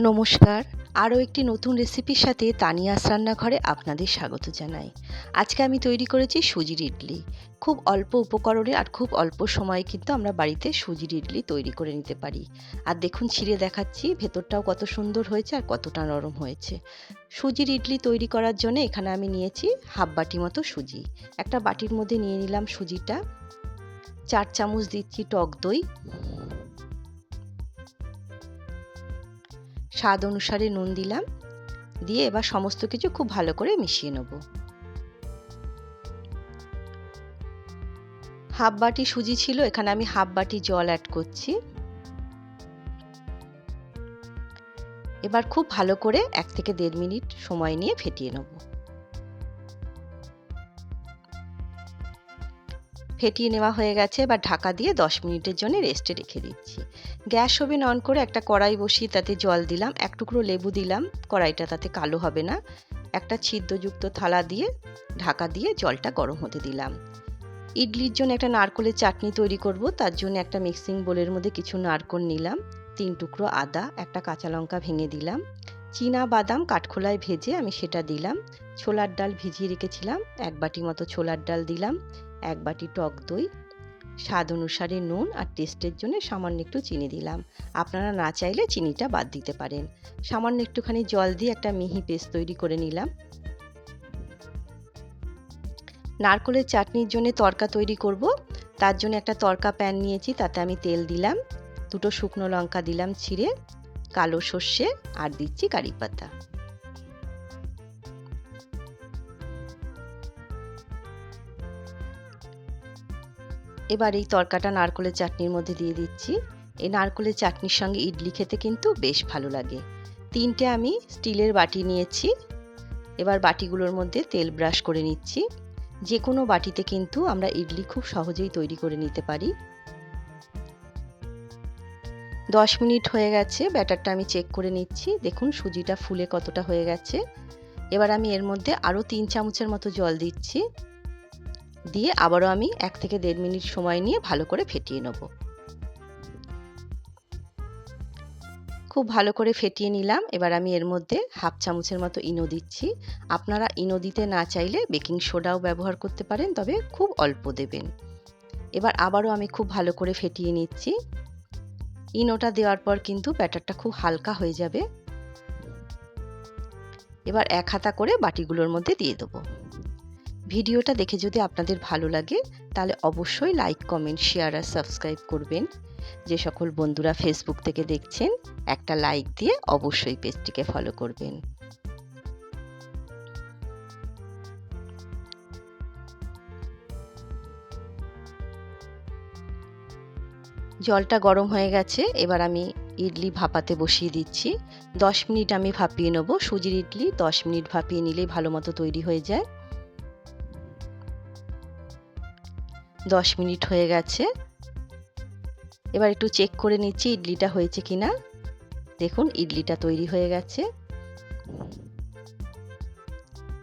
নমস্কার। আরও একটি নতুন রেসিপির সাথে তানিয়াস রান্নাঘরে আপনাদের স্বাগত জানাই। আজকে আমি তৈরি করেছি সুজির ইডলি। খুব অল্প উপকরণে আর খুব অল্প সময়ে কিন্তু আমরা বাড়িতে সুজির ইডলি তৈরি করে নিতে পারি। আর দেখুন, ছিঁড়ে দেখাচ্ছি, ভেতরটাও কত সুন্দর হয়েছে আর কতটা নরম হয়েছে। সুজির ইডলি তৈরি করার জন্য এখানে আমি নিয়েছি হাফ বাটি মতো সুজি। একটা বাটির মধ্যে নিয়ে নিলাম সুজিটা। চার চামচ দিচ্ছি টক দই। স্বাদ অনুসারে নুন দিলাম। দিয়ে এবার সমস্ত কিছু খুব ভালো করে মিশিয়ে নেব। হাফ বাটি সুজি ছিল, এখানে আমি হাফ বাটি জল অ্যাড করছি। এবার খুব ভালো করে এক থেকে দেড় মিনিট সময় নিয়ে ফেটিয়ে নেব। ফেটিয়ে নেওয়া হয়ে গেছে বা ঢাকা দিয়ে দশ মিনিটের জন্য রেস্টে রেখে দিচ্ছি। গ্যাস ওভেন অন করে একটা কড়াই বসিয়ে তাতে জল দিলাম, এক টুকরো লেবু দিলাম, কড়াইটা তাতে কালো হবে না। একটা ছিদ্রযুক্ত থালা দিয়ে ঢাকা দিয়ে জলটা গরম হতে দিলাম। ইডলির জন্য একটা নারকলের চাটনি তৈরি করব, তার জন্য একটা মিক্সিং বোলের মধ্যে কিছু নারকল নিলাম, তিন টুকরো আদা, একটা কাঁচা লঙ্কা ভেঙে দিলাম, চীনা বাদাম কাঠখোলায় ভেজে আমি সেটা দিলাম, ছোলার ডাল ভিজিয়ে রেখেছিলাম, এক বাটি মতো ছোলার ডাল দিলাম এক বাটি টক দই, স্বাদ অনুসারে নুন আর টেস্টের জন্য সামান্য একটু চিনি দিলাম। আপনারা না চাইলে চিনিটা বাদ দিতে পারেন। সামান্য একটুখানি জল দিয়ে একটা মিহি পেস্ট তৈরি করে নিলাম। নারকলের চাটনির জন্য তরকা তৈরি করব। তার জন্য একটা তরকা প্যান নিয়েছি, তাতে আমি তেল দিলাম। দুটো শুকনো লঙ্কা দিলাম ছিঁড়ে, কালো সর্ষে আর দিচ্ছি কারি পাতা। এবার এই তরকাটা নারকলের চাটনির মধ্যে দিয়ে দিচ্ছি। এই নারকলের চাটনির সঙ্গে ইডলি খেতে কিন্তু বেশ ভালো লাগে। তিনটে আমি স্টিলের বাটি নিয়েছি। এবার বাটিগুলোর মধ্যে তেল ব্রাশ করে নিচ্ছি। যে কোনো বাটিতে কিন্তু আমরা ইডলি খুব সহজেই তৈরি করে নিতে পারি। দশ মিনিট হয়ে গেছে, ব্যাটারটা আমি চেক করে নিচ্ছি। দেখুন সুজিটা ফুলে কতটা হয়ে গেছে। এবার আমি এর মধ্যে আরও তিন চামচের মতো জল দিচ্ছি। দিয়ে আবারও আমি এক থেকে দেড় মিনিট সময় নিয়ে ভালো করে ফেটিয়ে নেব। খুব ভালো করে ফেটিয়ে নিলাম। এবার আমি এর মধ্যে হাফ চামচের মতো ইনো দিচ্ছি। আপনারা ইনো দিতে না চাইলে বেকিং সোডাও ব্যবহার করতে পারেন, তবে খুব অল্প দেবেন। এবার আবারও আমি খুব ভালো করে ফেটিয়ে নিচ্ছি। ইনোটা দেওয়ার পর কিন্তু ব্যাটারটা খুব হালকা হয়ে যাবে। এবার এক হাতা করে বাটিগুলোর মধ্যে দিয়ে দেবো। ভিডিওটা দেখে যদি আপনাদের ভালো লাগে, তাহলে অবশ্যই লাইক কমেন্ট শেয়ার আর সাবস্ক্রাইব করবেন। যে সকল বন্ধুরা ফেসবুক থেকে দেখছেন, একটা লাইক দিয়ে অবশ্যই পেজটিকে ফলো করবেন। জলটা গরম হয়ে গেছে, এবার আমি ইডলি ভাপাতে বসিয়ে দিচ্ছি। দশ মিনিট আমি ভাপিয়ে নেব। সুজির ইডলি দশ মিনিট ভাপিয়ে নিলেই ভালো মতো তৈরি হয়ে যায়। দশ মিনিট হয়ে গেছে। এবার একটু চেক করে নিচ্ছি ইডলিটা হয়েছে কি না দেখুন, ইডলিটা তৈরি হয়ে গেছে।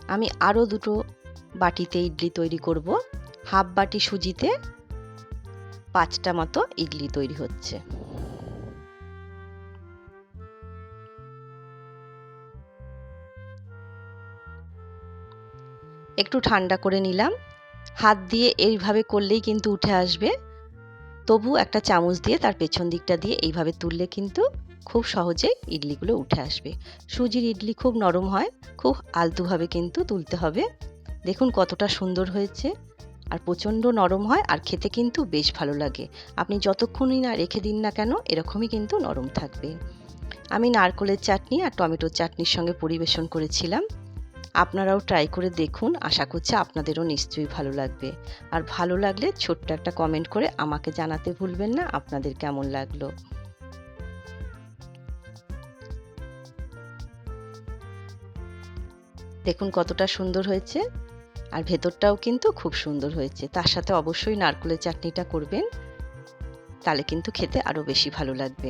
আমি আরও দুটো বাটিতে ইডলি তৈরি করব। হাফ বাটি সুজিতে পাঁচটা মতো ইডলি তৈরি হচ্ছে। একটু ঠান্ডা করে নিলাম। হাত দিয়ে এইভাবে করলেই কিন্তু উঠে আসবে। তবু একটা চামচ দিয়ে তার পেছন দিকটা দিয়ে এইভাবে তুললে কিন্তু খুব সহজে ইডলিগুলো উঠে আসবে। সুজির ইডলি খুব নরম হয়, খুব আলতুভাবে কিন্তু তুলতে হবে। দেখুন কতটা সুন্দর হয়েছে। আর প্রচণ্ড নরম হয় আর খেতে কিন্তু বেশ ভালো লাগে। আপনি যতক্ষণই না রেখে দিন না কেন, এরকমই কিন্তু নরম থাকবে। আমি নারকলের চাটনি আর টমেটোর চাটনির সঙ্গে পরিবেশন করেছিলাম। আপনারাও ট্রাই করে দেখুন, আশা করছি আপনাদেরও নিশ্চয়ই ভালো লাগবে। আর ভালো লাগলে ছোট্ট একটা কমেন্ট করে আমাকে জানাতে ভুলবেন না, আপনাদের কেমন লাগল? দেখুন কতটা সুন্দর হয়েছে, আর ভেতরটাও কিন্তু খুব সুন্দর হয়েছে। তার সাথে অবশ্যই নারকেলের চাটনিটা করবেন, তাহলে কিন্তু খেতে আরও বেশি ভালো লাগবে।